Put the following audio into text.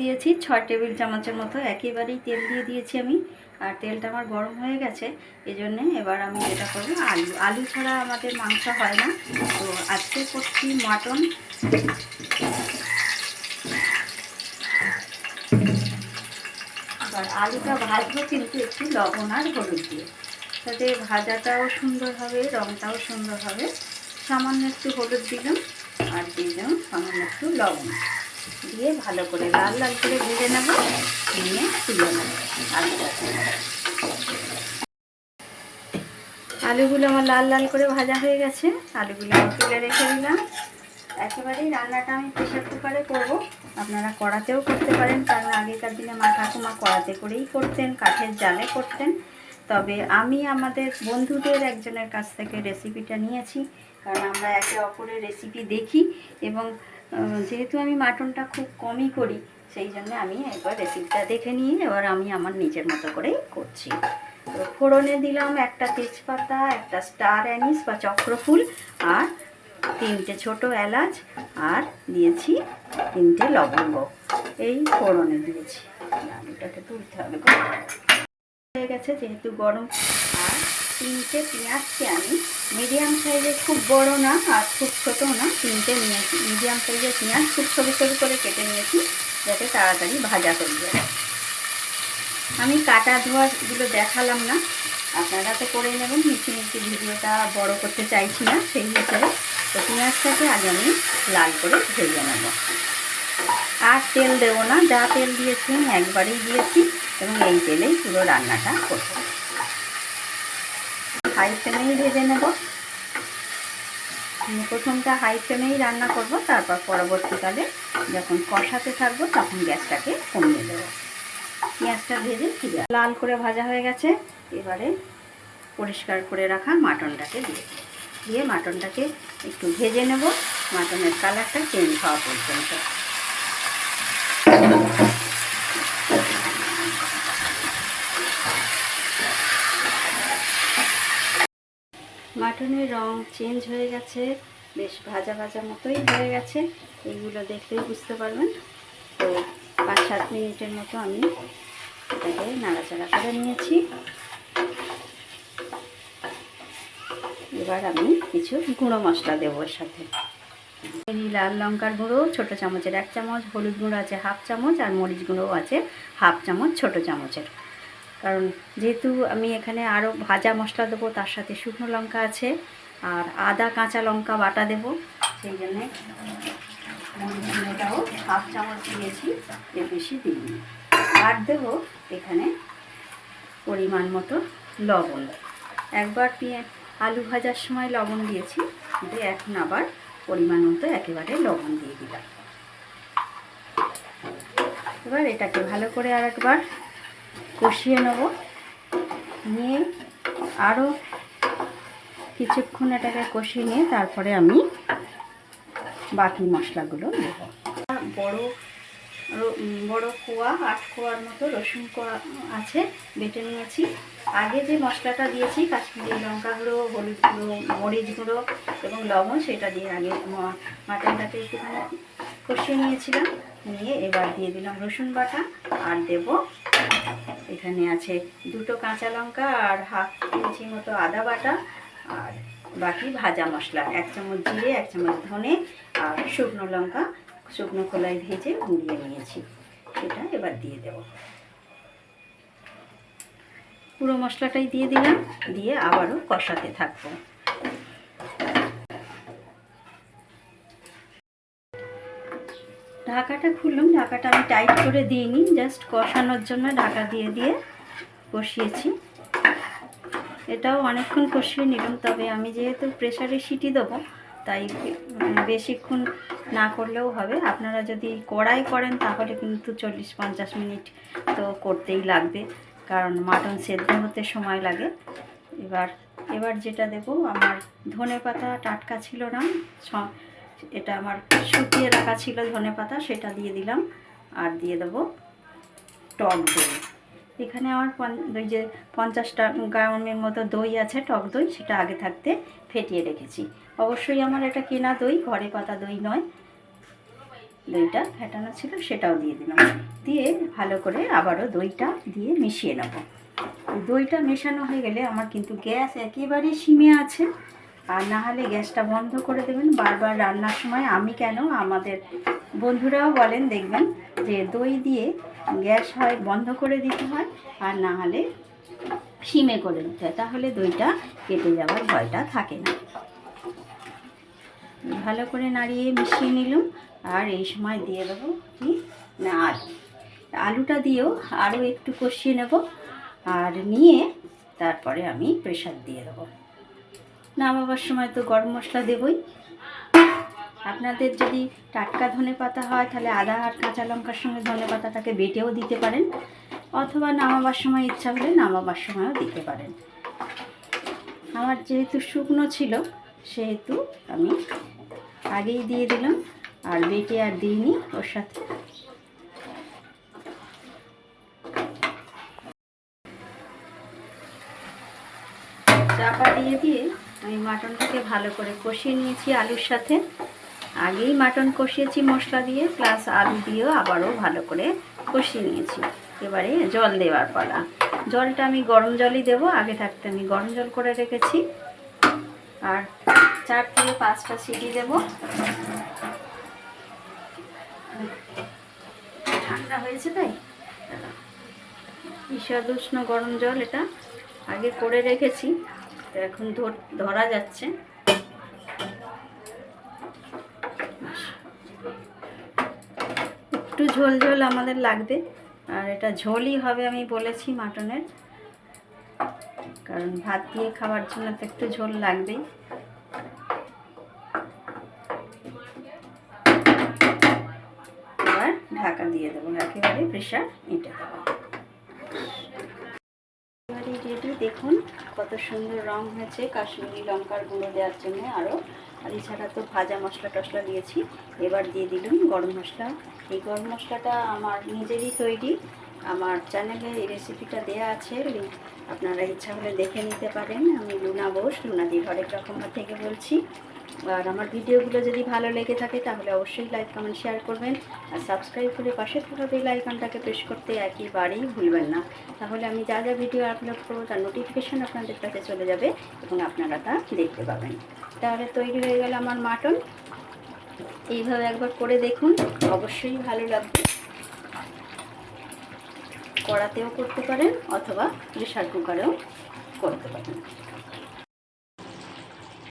দিয়েছি, ছয় টেবিল চামচের মতো একেবারেই তেল দিয়ে দিয়েছি আমি। আর তেলটা আমার গরম হয়ে গেছে এই জন্যে এবার আমি যেটা করব আলু। আলু ছাড়া আমাদের মাংস হয় না। তো আজকে করছি মাটন। এবার আলুটা ভাজবো কিন্তু একটু লবণ আর হলুদ দিয়ে। তাতে ভাজাটাও সুন্দর হবে রঙটাও সুন্দর হবে। সামান্য একটু হলুদ দিলাম আর দিয়ে দিলাম সামান্য একটু লবণ। দিয়ে ভালো করে লাল লাল করে ভেজে নেব, নিয়ে তুলে নেব। আলুগুলো আমার লাল লাল করে ভাজা হয়ে গেছে, আলুগুলো আমি তুলে রেখে দিলাম। একেবারেই রান্নাটা আমি প্রেশার কুকারে করব। আপনারা কড়াতেও করতে পারেন, কারণ আগেকার দিনে মা ঠাকুমা কড়াতে করেই করতেন, কাঠের জালে করতেন। তবে আমি আমাদের বন্ধুদের একজনের কাছ থেকে রেসিপিটা নিয়েছি, কারণ আমরা একে অপরের রেসিপি দেখি এবং যেহেতু আমি মাটনটা খুব কমই করি, সেই জন্য আমি একবার রেসিপিটা দেখে নিয়ে এবার আমি আমার নিজের মতো করেই করছি। তো ফোড়নে দিলাম একটা তেজপাতা, একটা স্টার অ্যানিস বা চক্রফুল আর তিনটে ছোট এলাচ আর দিয়েছি তিনটে লবঙ্গ। এই ফোড়নে দিয়েছি। আলুটাকে তুলতে হবে। হয়ে গেছে যেহেতু গরম। আর তিনটে পেঁয়াজকে আমি মিডিয়াম সাইজের খুব বড় না আর খুব ছোট না, তিনটে নিয়েছি। মিডিয়াম সাইজের পেঁয়াজ খুব সরু সরু করে কেটে নিয়েছি, যাতে তাড়াতাড়ি ভাজা হয়ে যায়। আমি কাটা ধোয়াগুলো দেখালাম না, আপনারা তো করে নেবেন মিশি মিশি ভিডিওটা বড় করতে চাইছি না, সেই হিসেবে। তো পেঁয়াজটাকে আগে আমি লাল করে ভেজে নেব। আর তেল দেবো না, যা তেল দিয়েছি আমি একবারেই দিয়েছি, এবং এই তেলেই পুরো রান্নাটা করব হাই ফ্লেমেই ভেজে নেব। প্রথমটা হাই ফ্লেমেই রান্না করব, তারপর পরবর্তীকালে যখন কষাতে থাকব তখন গ্যাসটাকে কমিয়ে দেবো। পেঁয়াজটা ভেজে ফিরে লাল করে ভাজা হয়ে গেছে। এবারে পরিষ্কার করে রাখা মাটনটাকে দিয়ে। দিয়ে মাটনটাকে একটু ভেজে নেব। মাটনের কালারটা চেঞ্জ হওয়া পর্যন্ত। মাটনের রং চেঞ্জ হয়ে গেছে, বেশ ভাজা ভাজা মতোই হয়ে গেছে। এইগুলো দেখলেই বুঝতে পারবেন। তো পাঁচ সাত মিনিটের মতো আমি এটাকে নাড়াচাড়া করে নিয়েছি। এবার আমি কিছু গুঁড়ো মশলা দেবো এর সাথে। লাল লঙ্কার গুঁড়ো, ছোটো চামচের এক চামচ, হলুদ গুঁড়ো আছে হাফ চামচ, আর মরিচ গুঁড়ো আছে হাফ চামচ, ছোটো চামচের। কারণ যেহেতু আমি এখানে আরও ভাজা মশলা দেবো, তার সাথে শুকনো লঙ্কা আছে, আর আদা কাঁচা লঙ্কা বাটা দেবো, সেই জন্যে এটাও হাফ চামচ দিয়েছি, এর বেশি দিইনি। আর দেবো এখানে পরিমাণ মতো লবণ। একবার পেঁয়া, আলু ভাজার সময় লবণ দিয়েছি, দিয়ে এখন আবার পরিমাণ মতো একেবারে লবণ দিয়ে দিলাম। এবার এটাকে ভালো করে আর একবার কষিয়ে নেব। নিয়ে আরও কিছুক্ষণ এটাকে কষিয়ে নিয়ে তারপরে আমি বাকি মশলাগুলো দেবো। বড় বড় কোয়া, আট কোয়ার মতো রসুন কোয়া আছে, বেটে নিয়েছি। আগে যে মশলাটা দিয়েছি, কাশ্মীরি লঙ্কা গুঁড়ো, হলুদ গুঁড়ো, মরিচ গুঁড়ো এবং লবণ, সেটা দিয়ে আগে মাটনটাকে একটুখানি কষিয়ে নিয়েছিলাম। নিয়ে এবার দিয়ে দিলাম রসুন বাটা আর দেব এখানে আছে দুটো কাঁচা লঙ্কা আর হাফ ইঞ্চি মতো আদা বাটা আর বাকি ভাজা মশলা। এক চামচ জিরে, এক চামচ ধনে আর শুকনো লঙ্কা, শুকনো খোলায় ভেজে গুঁড়িয়ে নিয়েছি। সেটা এবার দিয়ে দেব। পুরো মশলাটাই দিয়ে দিলাম, দিয়ে আবারও কষাতে থাকব। ঢাকাটা খুললাম ঢাকাটা আমি টাইট করে দিইনি, জাস্ট কষানোর জন্য ঢাকা দিয়ে দিয়ে কষিয়েছি। এটাও অনেকক্ষণ কষিয়ে নিলাম, তবে আমি যেহেতু প্রেশারে সিটি দেবো, তাই বেশিক্ষণ না করলেও হবে। আপনারা যদি কড়াই করেন, তাহলে কিন্তু চল্লিশ পঞ্চাশ মিনিট তো করতেই লাগবে, কারণ মাটন সেদ্ধ হতে সময় লাগে। এবার এবার যেটা দেবো, আমার ধনে পাতা টাটকা ছিল না এটা আমার শুকিয়ে রাখা ছিল ধনে পাতা, সেটা দিয়ে দিলাম। আর দিয়ে দেবো টক দই। এখানে আমার ওই যে পঞ্চাশটা গ্রামের মতো দই আছে, টক দই, সেটা আগে থাকতে ফেটিয়ে রেখেছি। অবশ্যই আমার এটা কেনা দই, ঘরে পাতা দই নয়। দইটা ফেটানো ছিল, সেটাও দিয়ে দিলাম। দিয়ে ভালো করে আবারও দইটা দিয়ে মিশিয়ে নেব। দইটা মেশানো হয়ে গেলে আমার কিন্তু গ্যাস একেবারে সিমে আছে। আর না হলে গ্যাসটা বন্ধ করে দেবেন। বারবার রান্নার সময় আমি কেন? আমাদের বন্ধুরাও বলেন, দেখবেন যে দই দিয়ে গ্যাস হয়, বন্ধ করে দিতে হয়, আর না হলে সিমে করে দিতে হয়। তাহলে দইটা কেটে যাওয়ার ভয়টা থাকে না। ভালো করে নাড়িয়ে মিশিয়ে নিলাম। আর এই সময় দিয়ে দেবো কি? না, আলু। আলুটা দিয়েও আরও একটু কষিয়ে নেব। আর নিয়ে তারপরে আমি প্রেশার দিয়ে দেবো। নামাবার সময় তো গরম মশলা দেবই। আপনাদের যদি টাটকা ধনে পাতা হয়, তাহলে আদা আর কাঁচা লঙ্কার সঙ্গে ধনে পাতাটাকে বেটেও দিতে পারেন। অথবা নামাবার সময় ইচ্ছা হলে নামাবার সময়ও দিতে পারেন। আমার যেহেতু শুকনো ছিল, সেহেতু আমি আগেই দিয়ে দিলাম আর বেটে আর দিইনি ওর সাথে। চাপা দিয়ে দিয়ে আমি মাটনটাকে ভালো করে কষিয়ে নিয়েছি আলুর সাথে। আগেই মাটন কষিয়েছি মশলা দিয়ে প্লাস আলু দিয়েও আবারও ভালো করে কষিয়ে নিয়েছি। এবারে জল দেওয়ার পালা। জলটা আমি গরম জলই দেব, আগে থাকতে আমি গরম জল করে রেখেছি। আর চার থেকে পাঁচটা সিটি দেব। ঠান্ডা হয়েছে তাই? ঈষদ উষ্ণ গরম জল এটা। আগে করে রেখেছি। তো এখন ধর- যাচ্ছে। একটু ঝোল ঝোল আমাদের লাগবে। আর এটা ঝোলই হবে আমি বলেছি মাটনের। কারণ ভাত দিয়ে খাওয়ার জন্য তো একটু ঝোল লাগবেই। এবার ঢাকা দিয়ে দেবো, একেবারে প্রেশার এটা দেবো। এবারে রেডি দেখুন। কত সুন্দর রং হয়েছে, কাশ্মীরি লঙ্কার গুঁড়ো দেওয়ার জন্য আরও আর এছাড়া তো ভাজা মশলা টশলা দিয়েছি। এবার দিয়ে দিলুন গরম মশলা। এই গরম মশলাটা আমার নিজেরই তৈরি। আমার চ্যানেলে এই রেসিপিটা দেওয়া আছে আপনারা ইচ্ছা হলে দেখে নিতে পারেন। আমি লুনা বোস লুনাদি হরেক রকম থেকে বলছি। আর আমার ভিডিওগুলো যদি ভালো লেগে থাকে, তাহলে অবশ্যই লাইক, কমেন্ট, শেয়ার করবেন। আর সাবস্ক্রাইব করে পাশে থাকা বেল আইকনটাকে প্রেস করতে একেবারেই ভুলবেন না। তাহলে আমি যা যা ভিডিও আপলোড করব, তার নোটিফিকেশান আপনাদের কাছে চলে যাবে এবং আপনারা তা দেখতে পাবেন। তাহলে তৈরি হয়ে গেল আমার মাটন। এইভাবে একবার করে দেখুন, অবশ্যই ভালো লাগবে। কড়াতেও করতে পারেন, অথবা প্রেশার কুকারেও করতে পারেন।